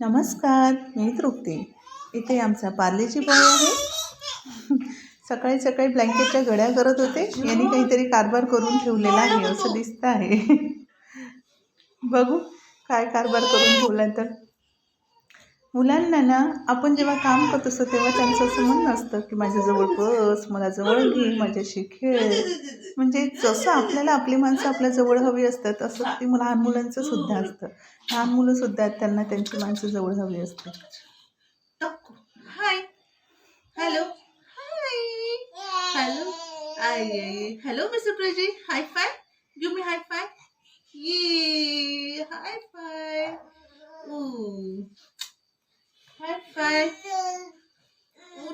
नमस्कार मी तृप्ती. इथे आमचा पार्लेची बॉय आहे. सकाळी सकाळी ब्लँकेटच्या गड्या करत होते. यांनी काहीतरी कारभार करून ठेवलेला आहे असं दिसतं आहे. बघू काय कारभार करून ठेवला तर. मुलांना ना आपण जेव्हा काम करत असतो तेव्हा त्यांचं असं म्हणणं असतं की माझ्याजवळ बस मला जवळ घे माझ्याशी खेळ. म्हणजे जसं आपल्याला आपली माणसं आपल्याजवळ हवी असतात तसं ती लहान मुलांचं सुद्धा असतं. लहान मुलं सुद्धा त्यांना त्यांची माणसं जवळ हवी असतात. Hi hello hi hello I hello mister प्रजी high five give me high five ये high five oh high five oh don't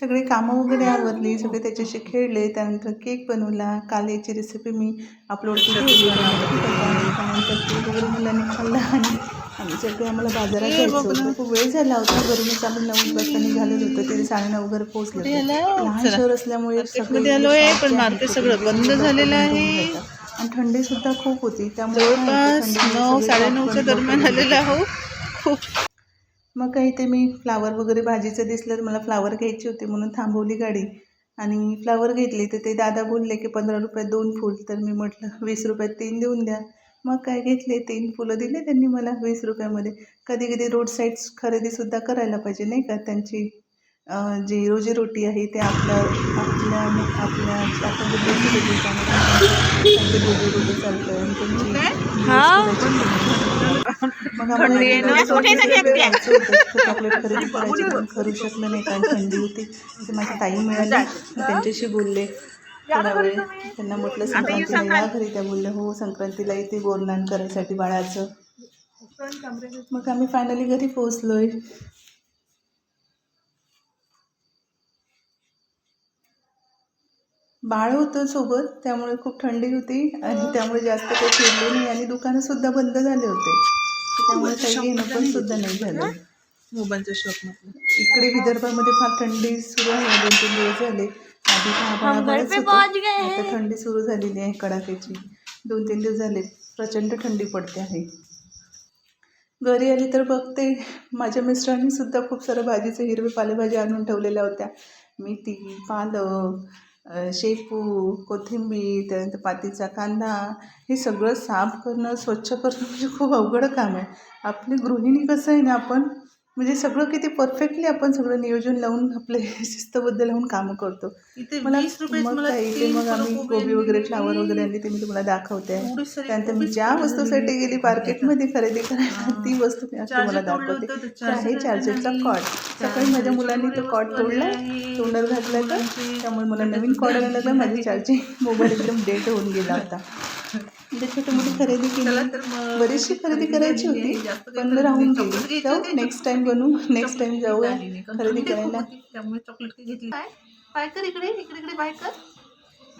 सगळे कामं वगैरे आवरली सगळे त्याच्याशी खेळले त्यानंतर केक बनवला. काल याची रेसिपी मी अपलोड केली होती. त्यानंतर केक वगैरे मुलांनी खाल्ला आणि आम्ही सगळे आम्हाला बाजारात जायचं होतं. खूप वेळ झाला होता. घरूनच आम्ही नऊ वाजता निघालेलो होतो. तिथे साडेनऊ वगैरे पोहोचले होते. लहान शहर असल्यामुळे पण मार्केट सगळं बंद झालेलं आहे. आणि थंडी सुद्धा खूप होती. त्यामुळे नऊ साडेनऊच्या दरम्यान आलेलो आहो खूप मग काही ते मी फ्लावर वगैरे भाजीचं दिसलं तर मला फ्लावर घ्यायची होती म्हणून थांबवली गाडी. आणि फ्लावर घेतली तर ते दादा बोलले की पंधरा रुपयात दोन फूल. तर मी म्हटलं वीस रुपयात तीन देऊन द्या. मग काय घेतले? तीन फुलं दिले त्यांनी मला वीस रुपयामध्ये. कधी कधी रोड साईड्स खरेदीसुद्धा करायला पाहिजे नाही का? त्यांची जी रोजीरोटी आहे ते आपल्या आपल्या आपल्या आपण रोजीरोटी चालतं आणि त्यांची तर चॉकलेट खरेदी करायची पण करू शकलो नाही कारण थंडी होती. तर माझी ताई मिळाली. त्यांच्याशी बोलले. थोडा वेळ त्यांना म्हटलं संक्रांतीला घरी. त्या बोलल्या हो संक्रांतीला इथे बोरनान करायसाठी बाळाचं. मग आम्ही फायनली घरी पोहोचलोय. बाळ होतं सोबत त्यामुळे खूप थंडी होती आणि त्यामुळे जास्त काही फिरलो नाही आणि दुकानंसुद्धा बंद झाले होते. त्यामुळे काही घेणं पण सुद्धा नाही झालं मोबाईलच्या शॉप मधलं इकडे विदर्भामध्ये फार थंडी सुरू आहे. दोन तीन दिवस झाले. आधी होतं. आता थंडी सुरू झालेली आहे कडाक्याची. दोन तीन दिवस झाले. प्रचंड थंडी पडते आहे. घरी आली तर बघते. माझ्या मिस्टरांनी सुद्धा खूप सारं भाजीचे हिरवे पालेभाज्या आणून ठेवलेल्या होत्या. मेथी पालक शेपू कोथिंबीर त्यानंतर पातीचा कांदा हे सगळं साफ करणं स्वच्छ करणं म्हणजे खूप अवघड काम आहे. आपली गृहिणी कसं आहे ना आपण म्हणजे सगळं किती परफेक्टली आपण सगळं नियोजन लावून आपले शिस्तबद्ध लावून कामं करतो इथे मला वीस रुपयात मग मला काय इथे तीन मग आम्ही कोबी कोबी वगैरे आणली. फ्लावर वगैरे आणली ते मी तुम्हाला दाखवते आहे एवढी सारी त्यानंतर मी ज्या आणली. वस्तूसाठी गेली मार्केटमध्ये खरेदी करायला हा. ती वस्तू मी आज तुम्हाला तोडलं दाखवते होतं, ते तर आहे चार्जर चार्जरचा आणली. कॉर्ड सकाळी माझ्या मुलांनी तो कॉर्ड तोडला आहे. तोंडात घातला तर मुलांचे त्यामुळे मला नवीन कॉर्ड आणायला लागला माझी चार्जिंग मोबाईल एकदम डेट होऊन गेला होता म्हणजे छोटी मोठी खरेदी केली. बरीचशी खरेदी करायची. होती पण राहून. गेली. जाऊ. नेक्स्ट टाइम बनवू नेक्स्ट टाइम जाऊया. कारण खरेदी करायला. त्यामुळे चॉकलेट घेतली बाय बाय कर इकडे इकडे इकडे बाय कर.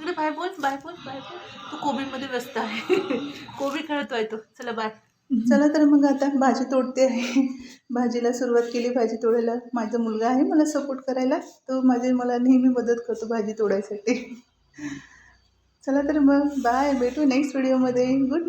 इकडे बाय बोल बाय बोल बाय बोल. तू कोबीमध्ये व्यस्त आहे. कोबी खेळतोय तो. चला बाय. चला तर मग आता भाजी तोडते आहे. भाजीला सुरुवात केली भाजी तोडायला. माझा मुलगा आहे मला सपोर्ट करायला. तो माझे मला नेहमी मदत करतो भाजी तोडायसाठी. चला तर मग बाय भेटू नेक्स्ट व्हिडिओमध्ये गुड नाईट